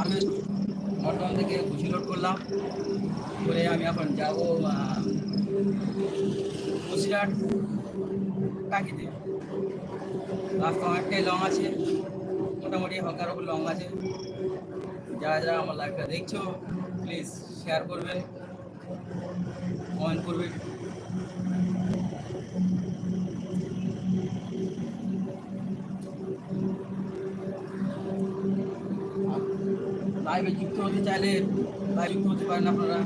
আমি বর্ধমান থেকে কুচি লোড করলাম করে আমি এখন যাব। বসিরহাট টাকিতে রাস্তা অনেকটাই লং আছে মোটামুটি হালকার উপর লং আছে যারা যারা আমার লাইফটা দেখছ প্লিজ শেয়ার করবেন কমেন্ট করবেন লাইভে যুক্ত হতে চাইলে লাইভ যুক্ত হতে পারেন আপনারা।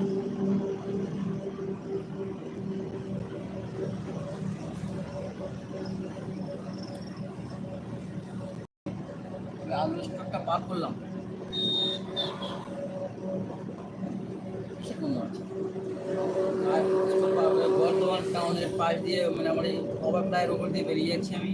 আলু স্টকটা পার করলাম। বর্ধমান টাউনের পাশ দিয়ে মানে আমার এই ওভার ফ্লাইয়ের উপর দিয়ে বেরিয়ে যাচ্ছি আমি।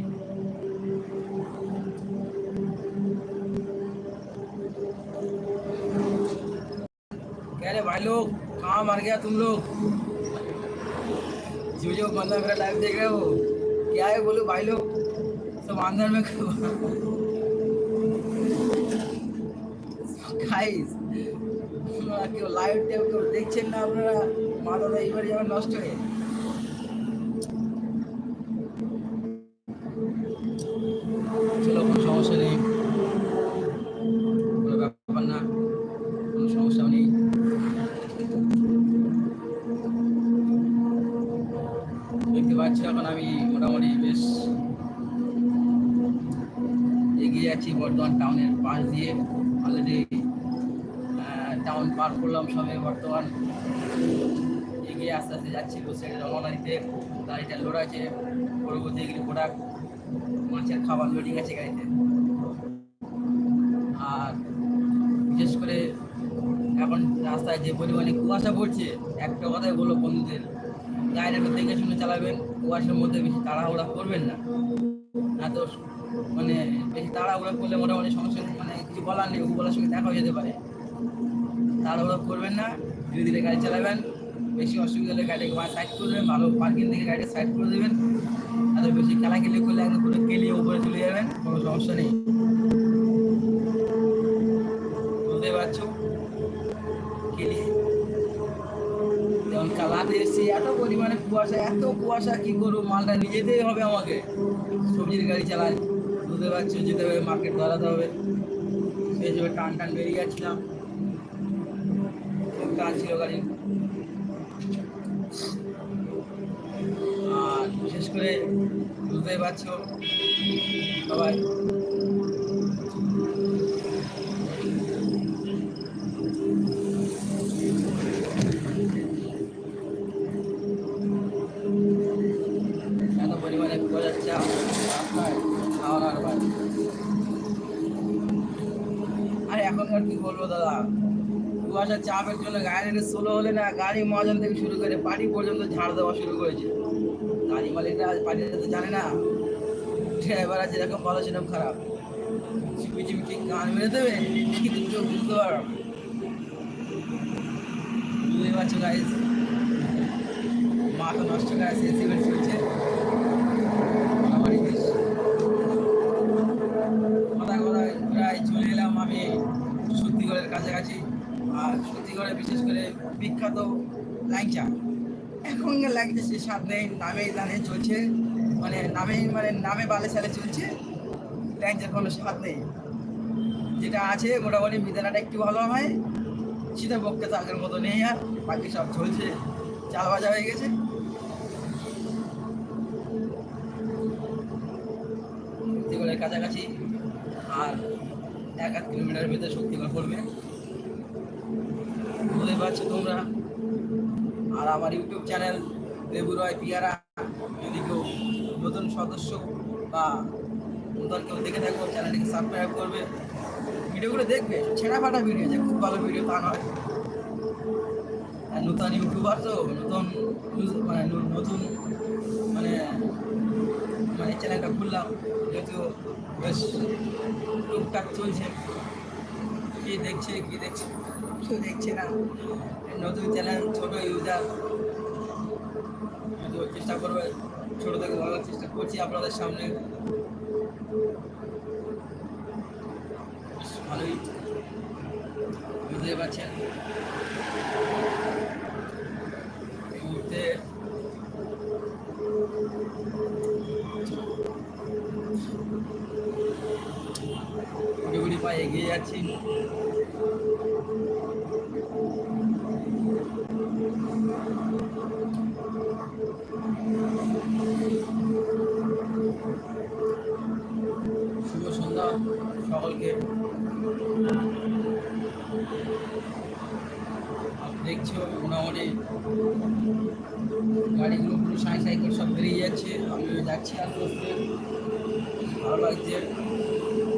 भाई लोग कहाँ मर गया तुम लोग जो जो बंदा मेरा लाइव देख रहे हो क्या है बोलो भाई लोग सब अंदर में গাইস কেউ লাইভ টেপ কেউ দেখছেন না আপনারা মা দাদা এইবারে যাবেন নষ্ট হয়ে পাচ্ছি এখন আমি মোটামুটি বেশ এগিয়ে যাচ্ছি বর্ধমান টাউনের পাশ দিয়ে। অলরেডি টাউন পার করলাম সবে বর্তমান। এগিয়ে আস্তে আস্তে যাচ্ছি বসে রওনা দিতে গাড়িটা লোড আছে, পরবর্তী এগুলি প্রোডাক্ট মাছের খাবার লোডিং আছে গাড়িতে। আর বিশেষ করে এখন রাস্তায় যে পরিমাণে কুয়াশা পড়ছে, একটা কথাই বলব বন্ধুদের, গাড়িটা দেখে শুনে চালাবেন, কুয়াশার মধ্যে বেশি তাড়াহুড়া করবেন না। না তো মানে বেশি তাড়াহুড়া করলে মোটামুটি সমস্যা মানে কিছু বলার নেই বলার সঙ্গে দেখা যেতে পারে। তাড়াহুড়া করবেন না, ধীরে ধীরে গাড়ি চালাবেন, বেশি অসুবিধা হলে গাড়িটাকে সাইড করে দেবেন, ভালো পার্কিং থেকে গাড়িটা সাইড করে দেবেন। এত বেশি খেলাখেলি করলে একদম পুরো কেলিয়ে উপরে চলে যাবেন, কোনো সমস্যা নেই। বুঝতে পারছ? কালাতে এসেছি এত পরিমাণে কুয়াশা, এত কুয়াশা, কি করব? মালটা নিয়ে যেতেই হবে আমাকে। সবজির গাড়ি চালাই। বুঝতে পারছ, যেতে হবে মার্কেট ধরাতে হবে। সেই হিসেবে টান টান বেরিয়ে যাচ্ছিলাম। টান ছিল গাড়ি। আর বিশেষ করে বুঝতেই পারছ, সবাই। কুয়াশার চাপের জন্য গাড়ি স্লো হলে না গাড়ি মহাজন থেকে শুরু করে পার্টি পর্যন্ত ঝাড় দেওয়া শুরু করেছে। গাড়ি মালিকরা পার্টিটা তো জানে না। ড্রাইভাররা যেরকম ভালো সেরকম খারাপ। চিপি চিপি কি কান মেরে দেবে? কিন্তু কেউ বুঝতে পারো বুঝতে পারছ গাইজ মাথা নষ্ট করে সেন্সিমেন্ট চলছে। আমারই বেশ। কথা প্রায় চলে এলাম আমি সত্যিগড়ের কাছাকাছি। আর সত্যিগড়ে বিশেষ করে বিখ্যাত ল্যাংচা এখনকার ল্যাংচা সে স্বাদ নেই নামে দানে চলছে মানে নামে মানে নামে বালে সালে চলছে ল্যাংচার কোনো স্বাদ নেই। যেটা আছে, মোটামুটি মিদানাটা একটু ভালো হয়। সীতাপক্ষে তো আগের মতো নেই আর, বাকি সব চলছে। চাল ভাজা হয়ে গেছে। কাছাকাছি, আর এক আধ কিলোমিটারের ভিতরে শক্তিগড় পড়বে। বুঝতে পারছ তোমরা। আর আমার ইউটিউব চ্যানেল লেবু রয় পিয়ারা, যদি কেউ নতুন সদস্য বা নতুন কেউ দেখে থাকো, চ্যানেলটিকে সাবস্ক্রাইব করবে। ভিডিওগুলো দেখবে ছেঁড়া ফাটা ভিডিও যে খুব ভালো ভিডিও, তা নয়। নতুন ইউটিউবার তো, নতুন মানে নতুন মানে মানে চ্যানেলটা খুললাম, যেহেতু বেশ টুকটাক চলছে। কি দেখছে কি দেখছে? কেউ দেখছে না। নতুন চ্যানেল ছোট ইউজার চেষ্টা করবে ছোট থেকে ভালো চেষ্টা করছি আপনাদের সামনে। ভালোই। বুঝতে পারছেন এই মুহূর্তে পায়ে এগিয়ে যাচ্ছি। শুভ সন্ধ্যা সকলকে। দেখছ, মোটামুটি গাড়িগুলো পুরো সাই সাই করে সব বেরিয়ে যাচ্ছে। আমিও যাচ্ছি আস্তে আস্তে। ভালো লাগছে।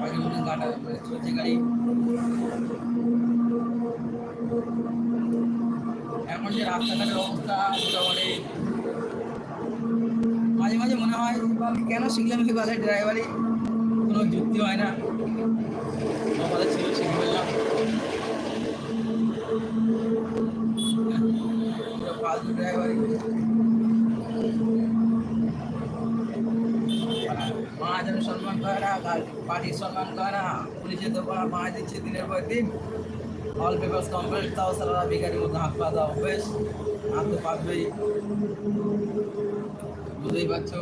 আর জায়গা গাটা চলছে গাড়ি এখন যে রাস্তাঘাটের অবস্থা মোটামুটি মাঝে মাঝে মনে হয় কেন শিখলাম কি বালের ড্রাইভারই কোনো যুক্তি হয় না আমাদের ছিল শিখে ফেললাম ফালতু ড্রাইভারই মা যেন সম্মান করে পার্টির সম্মান করা না পুলিশের তো মা দিচ্ছে দিনের পর দিন। অল পেপার্স কমপ্লিট তাও সারা বেকারির মধ্যে হাত পা দাও বেশ হাত তো পাবেই বুঝতেই পারছ?